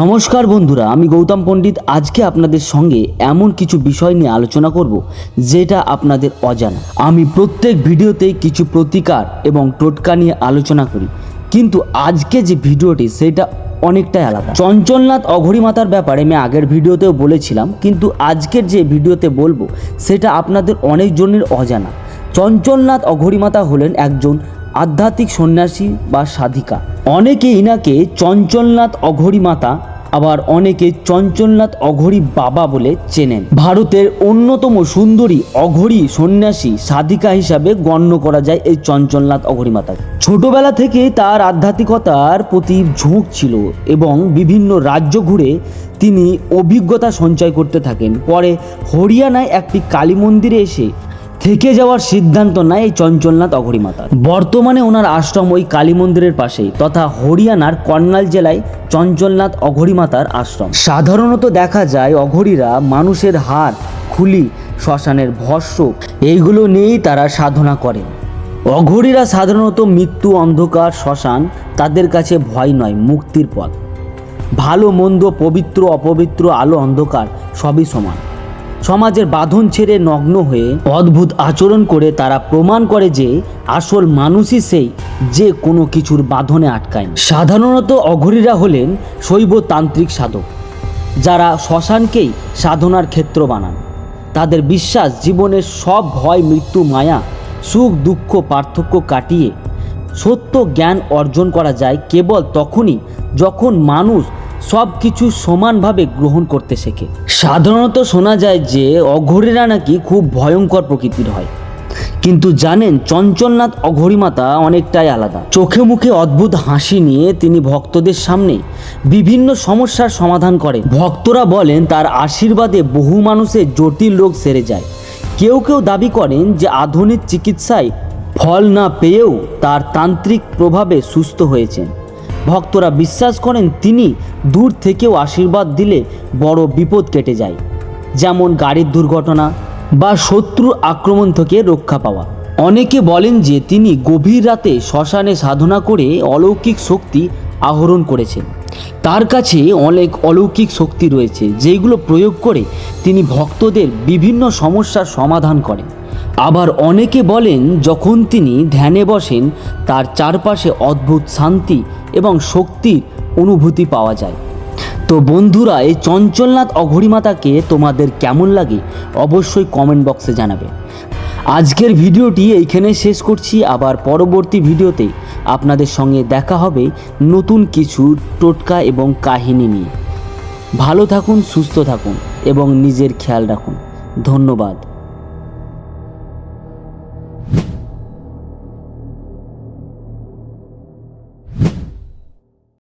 নমস্কার বন্ধুরা, আমি গৌতম পণ্ডিত। আজকে আপনাদের সঙ্গে এমন কিছু বিষয় নিয়ে আলোচনা করব, যেটা আপনাদের অজানা। আমি প্রত্যেক ভিডিওতেই কিছু প্রতিকার এবং টোটকা নিয়ে আলোচনা করি, কিন্তু আজকে যে ভিডিওটি, সেটা অনেকটাই আলাদা। চঞ্চলনাথ অঘরিমাতার ব্যাপারে আমি আগের ভিডিওতেও বলেছিলাম, কিন্তু আজকের যে ভিডিওতে বলব, সেটা আপনাদের অনেকজনের অজানা। চঞ্চলনাথ অঘরিমাতা হলেন একজন আধ্যাত্মিক সন্ন্যাসী বা সাধিকা। অনেকে ইনাকে চঞ্চলনাথ অঘরী মাতা আবার অনেকে চঞ্চলনাথ অঘরী বাবা বলে চেনেন। ভারতের অন্যতম সুন্দরী অঘরী সন্ন্যাসী সাধিকা হিসাবে গণ্য করা যায় এই চঞ্চলনাথ অঘরী মাতাকে ছোটবেলা থেকে তার আধ্যাত্মিকতার প্রতি ঝোঁক ছিল এবং বিভিন্ন রাজ্য ঘুরে তিনি অভিজ্ঞতা সঞ্চয় করতে থাকেন। পরে হরিয়ানায় একটি কালী মন্দিরে এসে থেকে যাওয়ার সিদ্ধান্ত নেয় এই চঞ্চলনাথ অঘরী মাতা বর্তমানে ওনার আশ্রম ওই কালী মন্দিরের পাশেই তথা হরিয়ানার কর্নাল জেলায় চঞ্চলনাথ অঘরী মাতার আশ্রম। সাধারণত দেখা যায় অঘরীরা মানুষের হাড় খুলি, শ্মশানের ভস্য, এইগুলো নিয়েই তারা সাধনা করেন। অঘরীরা সাধারণত মৃত্যু, অন্ধকার, শ্মশান তাদের কাছে ভয় নয়, মুক্তির পথ। ভালো, মন্দ, পবিত্র, অপবিত্র, আলো, অন্ধকার সবই সমান। সমাজের বাঁধন ছেড়ে নগ্ন হয়ে অদ্ভুত আচরণ করে তারা প্রমাণ করে যে আসল মানুষই সেই, যে কোনো কিছুর বাঁধনে আটকায়। সাধারণত অঘরীরা হলেন শৈব তান্ত্রিক সাধক, যারা শ্মশানকেই সাধনার ক্ষেত্র বানান তাদের বিশ্বাস, জীবনের সব ভয়, মৃত্যু, মায়া, সুখ, দুঃখ, পার্থক্য কাটিয়ে সত্য জ্ঞান অর্জন করা যায় কেবল তখনই যখন মানুষ সব কিছু সমানভাবে গ্রহণ করতে শেখে। সাধারণত শোনা যায় যে, অঘরীরা নাকি খুব ভয়ঙ্কর প্রকৃতির হয়। কিন্তু জানেন, চঞ্চলনাথ অঘরিমাতা অনেকটাই আলাদা। চোখে মুখে অদ্ভুত হাসি নিয়ে তিনি ভক্তদের সামনে বিভিন্ন সমস্যার সমাধান করেন। ভক্তরা বলেন, তার আশীর্বাদে বহু মানুষের জটিল রোগ সেরে যায়। কেউ কেউ দাবি করেন যে, আধুনিক চিকিৎসায় ফল না পেয়েও তার তান্ত্রিক প্রভাবে সুস্থ হয়েছেন। ভক্তরা বিশ্বাস করেন তিনি দূর থেকেও আশীর্বাদ দিলে বড় বিপদ কেটে যায়। যেমন গাড়ির দুর্ঘটনা বা শত্রুর আক্রমণ থেকে রক্ষা পাওয়া। অনেকে বলেন যে তিনি গভীর রাতে শ্মশানে সাধনা করে অলৌকিক শক্তি আহরণ করেছেন। তার কাছে অনেক অলৌকিক শক্তি রয়েছে যেগুলো প্রয়োগ করে তিনি ভক্তদের বিভিন্ন সমস্যার সমাধান করেন। আবার অনেকে বলেন, যখন তিনি ধ্যানে বসেন, তার চারপাশে অদ্ভুত শান্তি এবং শক্তির অনুভূতি পাওয়া যায়। তো বন্ধুরা, এই চঞ্চলনাথ অঘরিমাতাকে তোমাদের কেমন লাগে অবশ্যই কমেন্ট বক্সে জানাবে। আজকের ভিডিওটি এইখানে শেষ করছি। আবার পরবর্তী ভিডিওতে আপনাদের সঙ্গে দেখা হবে নতুন কিছু টোটকা এবং কাহিনী নিয়ে। ভালো থাকুন, সুস্থ থাকুন এবং নিজের খেয়াল রাখুন। ধন্যবাদ। you